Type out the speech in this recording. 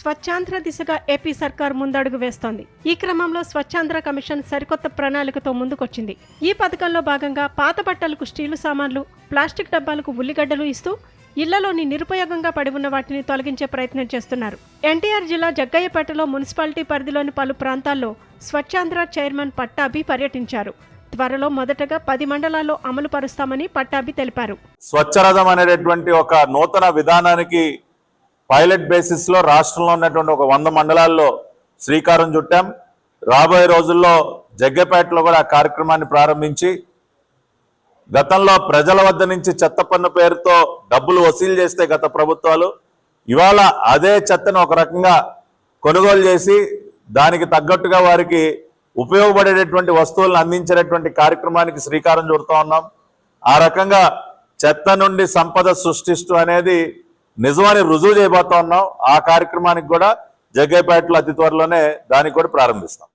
స్వచ్ఛాంధ్ర దిశగా ఏపీ సర్కార్ ముందడుగు వేస్తోంది. ఈ క్రమంలో స్వచ్ఛాంధ్ర కమిషన్ సరికొత్త ప్రణాళికతో ముందుకొచ్చింది. ఈ పథకంలో భాగంగా పాత బట్టలకు స్టీలు సామాన్లు ప్లాస్టిక్ డబ్బాలకు ఉల్లిగడ్డలు ఇస్తూ ఇళ్ళలోని నిరుపయోగంగా పడి ఉన్న వాటిని తొలగించే ప్రయత్నం చేస్తున్నారు. ఎన్టీఆర్ జిల్లా జగ్గయ్యపేటలో మున్సిపాలిటీ పరిధిలోని పలు ప్రాంతాల్లో స్వచ్ఛాంధ్ర చైర్మన్ పట్టాభి పర్యటించారు. త్వరలో మొదటగా పది మండలాల్లో అమలు పరుస్తామని పట్టాభి తెలిపారు. స్వచ్ఛరథం అనేటటువంటి ఒక నూతన విధానానికి పైలట్ బేసిస్లో రాష్ట్రంలో ఉన్నటువంటి ఒక వంద మండలాల్లో శ్రీకారం చుట్టాం. రాబోయే రోజుల్లో జగ్గపేటలో కూడా ఆ కార్యక్రమాన్ని ప్రారంభించి గతంలో ప్రజల వద్ద నుంచి చెత్త పన్ను పేరుతో డబ్బులు వసూలు చేస్తే గత ప్రభుత్వాలు ఇవాళ అదే చెత్తను ఒక రకంగా కొనుగోలు చేసి దానికి తగ్గట్టుగా వారికి ఉపయోగపడేటటువంటి వస్తువులను అందించేటటువంటి కార్యక్రమానికి శ్రీకారం చుడుతూ ఉన్నాం. ఆ రకంగా చెత్త నుండి సంపద సృష్టిస్తూ అనేది నిజమని రుజువు చేయబోతా ఉన్నాం. ఆ కార్యక్రమానికి కూడా జగ్గైపేటలో అతి త్వరలోనే దానికి కూడా ప్రారంభిస్తాం.